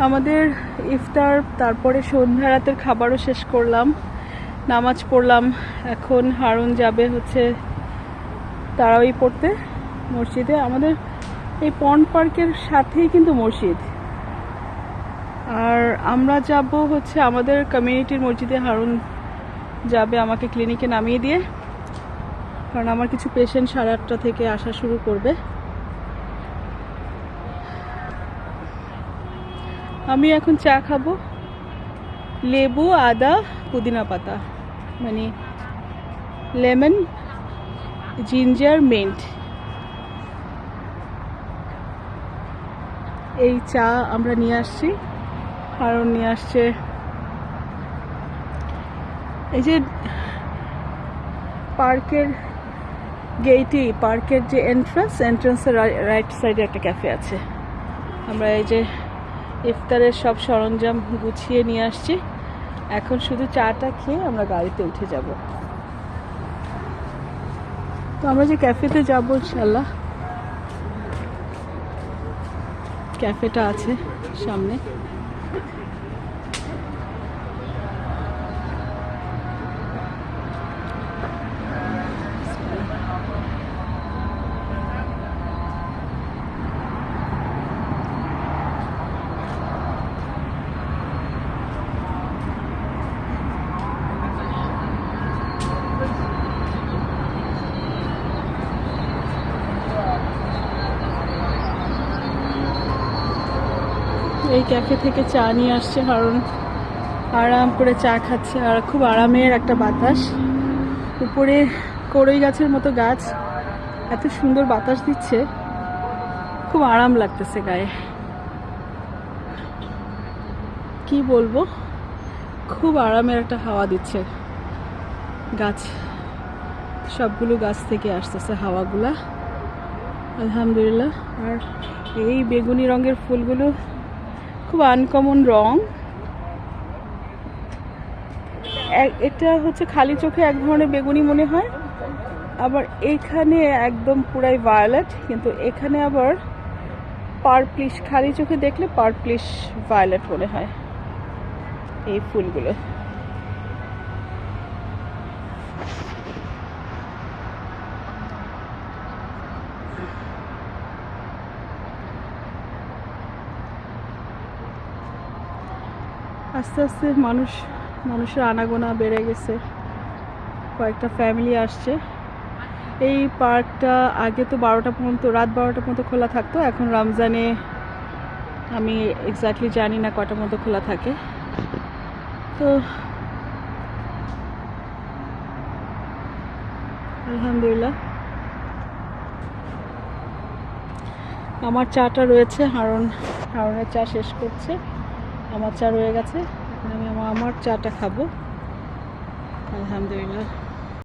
আমাদের ইফতার, তারপরে সন্ধ্যা, রাতের খাবারও শেষ করলাম। নামাজ পড়লাম। এখন হারুন যাবে হচ্ছে তারাওই পড়তে, মসজিদে। আমাদের এই পন্ড পার্কের সাথেই কিন্তু মসজিদ। আর আমরা যাব হচ্ছে আমাদের কমিউনিটির মসজিদে। হারুন যাবে আমাকে ক্লিনিকে নামিয়ে দিয়ে। কারণ আমার কিছু পেশেন্ট সাড়ে আটটা থেকে আসা শুরু করবে। আমি এখন চা খাব। লেবু, আদা, পুদিনা পাতা। মানে লেমন, জিঞ্জার, মিন্ট। এই চা আমরা নিয়ে আসছি। কারণ নিয়ে আসছে এই যে পার্কের গেটেই, পার্কের যে এন্ট্রান্স এন্ট্রান্সের রাইট সাইডে একটা ক্যাফে আছে। আমরা এই যে ইফতারের সব সরঞ্জাম গুছিয়ে নিয়ে আসছি। এখন শুধু চাটা খেয়ে আমরা গাড়িতে উঠে যাব। তো আমরা যে ক্যাফেতে যাব ইনশাল্লাহ ক্যাফেটা আছে সামনে। এই ক্যাফে থেকে চা নিয়ে আসছে কারণ আরাম করে চা খাচ্ছে আর খুব আরামের একটা বাতাস। উপরে কড়ই গাছের মতো গাছ। এত সুন্দর বাতাস দিচ্ছে। খুব আরাম লাগতেছে গায়ে। কি বলব? খুব আরামের একটা হাওয়া দিচ্ছে। গাছ। সবগুলো গাছ থেকে আসতেছে হাওয়াগুলা। আলহামদুলিল্লাহ। আর এই বেগুনি রঙের ফুলগুলো খুব আনকমন রং। এটা হচ্ছে খালি চোখে এক ধরনের বেগুনি মনে হয়। আবার এখানে একদম পুরাই ভায়োলেট কিন্তু এখানে আবার পার্পলিশ খালি চোখে দেখলে পার্পলিশ ভায়োলেট মনে হয়। এই ফুলগুলো। আস্তে আস্তে মানুষ, মানুষের আনাগোনা বেড়ে গেছে। কয়েকটা ফ্যামিলি আসছে। এই পার্কটা আগে তো বারোটা পর্যন্ত, রাত বারোটা পর্যন্ত খোলা থাকতো, এখন রমজানে আমি এক্স্যাক্টলি জানি না কটার মধ্যে খোলা থাকে। তো আলহামদুলিল্লাহ। আমার চাটা রয়েছে, হারুন, হারুনের চা শেষ করছে। আমার চা রয়ে গেছে আমি আমার চাটা খাব। আলহামদুলিল্লাহ।